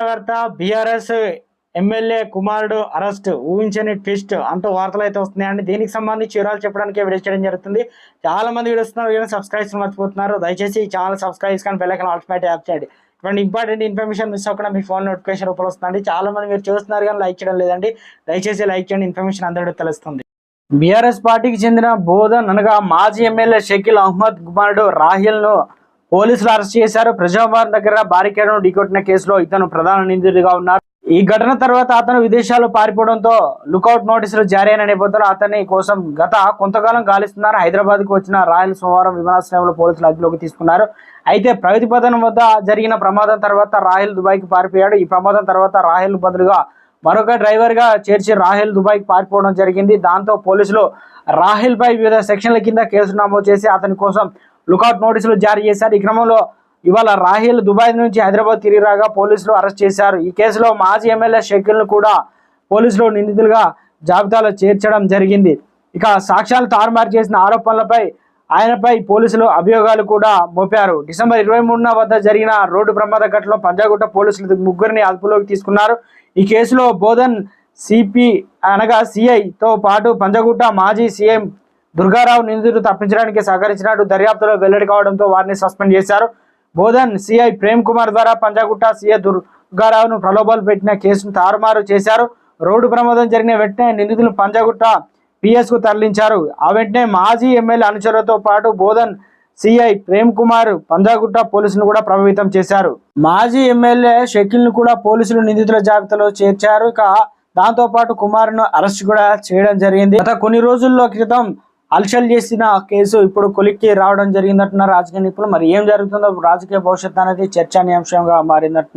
వార్త BRS MLA కుమారుడు arrest ఊహించని ట్విస్ట్ అంటూ వార్తలు అయితే వస్తున్నాయండి. దీనికి సంబంధించి వివరాలు చెప్పడానికి వీడియో చేయడం జరుగుతుంది. చాలా మంది వీడియో కానీ సబ్స్క్రైబ్స్ మర్చిపోతున్నారు. దయచేసి ఛానల్ సబ్స్క్రైబ్స్ కానీ బెల్లైకన్ ఆల్టోమేటిక్ యాప్ చేయండి. ఇటువంటి ఇంపార్టెంట్ ఇన్ఫర్మేషన్ మిస్ అవ్వకుండా మీ ఫోన్ నోటిఫికేషన్ రూపంలో వస్తుంది చాలా మంది మీరు చూస్తున్నారు కానీ లైక్ చేయడం లేదండి. దయచేసి లైక్ చేయండి. ఇన్ఫర్మేషన్ అందరికీ తెలుస్తుంది. బీఆర్ఎస్ పార్టీకి చెందిన బోధన్ అనగా మాజీ ఎమ్మెల్యే షకీల్ అహ్మద్ కుమారుడు రాహిల్ను పోలీసులు అరెస్ట్ చేశారు. ప్రజాభవన్ దగ్గర బారికేడ్ను ఢీకొట్టిన కేసులో ఇతను ప్రధాన నిందితుడిగా ఉన్నారు. ఈ ఘటన తర్వాత అతను విదేశాలు పారిపోవడంతో లుకౌట్ నోటీసులు జారీ అయిన నేపథ్యంలో అతని కోసం గత కొంతకాలం గాలిస్తున్నారు హైదరాబాద్కు వచ్చిన రాయల్ సోమవారం విమానాశ్రయంలో పోలీసులు అదుపులోకి తీసుకున్నారు. అయితే ప్రగతి పథనం వద్ద జరిగిన ప్రమాదం తర్వాత రాహిల్ దుబాయ్కి పారిపోయాడు. ఈ ప్రమాదం తర్వాత రాహిల్ బదులుగా మరొక డ్రైవర్గా చేర్చి రాహిల్ దుబాయ్కి పారిపోవడం జరిగింది. దాంతో పోలీసులు రాహిల్ పై వివిధ సెక్షన్ల కింద కేసు నమోదు చేసి అతని కోసం లుకౌట్ నోటీసులు జారీ చేశారు. ఈ క్రమంలో ఇవాళ రాహిల్ దుబాయ్ నుంచి హైదరాబాద్ తిరిగి రాగా పోలీసులు అరెస్ట్ చేశారు. ఈ కేసులో మాజీ ఎమ్మెల్యే షకీల్ కూడా పోలీసులు నిందితులుగా జాబితాలో చేర్చడం జరిగింది. ఇక సాక్ష్యాలు తారుమారు చేసిన ఆరోపణలపై ఆయనపై పోలీసులు అభియోగాలు కూడా మోపారు. డిసెంబర్ ఇరవై మూడున వద్ద జరిగిన రోడ్డు ప్రమాద ఘటనలో పంజాగుట్ట పోలీసులు ముగ్గురిని అదుపులోకి తీసుకున్నారు. ఈ కేసులో బోధన్ సిపి అనగా సిఐతో పాటు పంజాగుట్ట మాజీ సీఎం దుర్గారావు నిందితుడు తప్పించడానికి సహకరించినట్టు దర్యాప్తులో వెల్లడి కావడంతో వారిని సస్పెండ్ చేశారు. బోధన్ సిఐ ప్రేమ్ కుమార్ ద్వారా పంజాగుట్ట సిఐ దుర్గారావును ప్రలోభాలు పెట్టిన కేసును తారుమారు చేశారు. రోడ్డు ప్రమాదం జరిగిన వెంటనే నిందితులు పంజాగుట్ట పిఎస్కు తరలించారు. ఆ వెంటనే మాజీ ఎమ్మెల్యే అనుచరులతో పాటు బోధన్ సిఐ ప్రేమ్ కుమార్ పంజాగుట్ట పోలీసులు కూడా ప్రభావితం చేశారు. మాజీ ఎమ్మెల్యే షకిల్ను కూడా పోలీసులు నిందితుల జాబితాలో చేర్చారు. ఇక దాంతో పాటు కుమార్ను అరెస్ట్ కూడా చేయడం జరిగింది. గత కొన్ని రోజుల్లో క్రితం అల్చల్ చేసిన కేసు ఇప్పుడు కొలిక్కి రావడం జరిగిందంటున్నారు రాజకీయ నిపుణులు. మరి ఏం జరుగుతుందో రాజకీయ భవిష్యత్తు అనేది చర్చనీయాంశంగా మారిందంటున్నారు.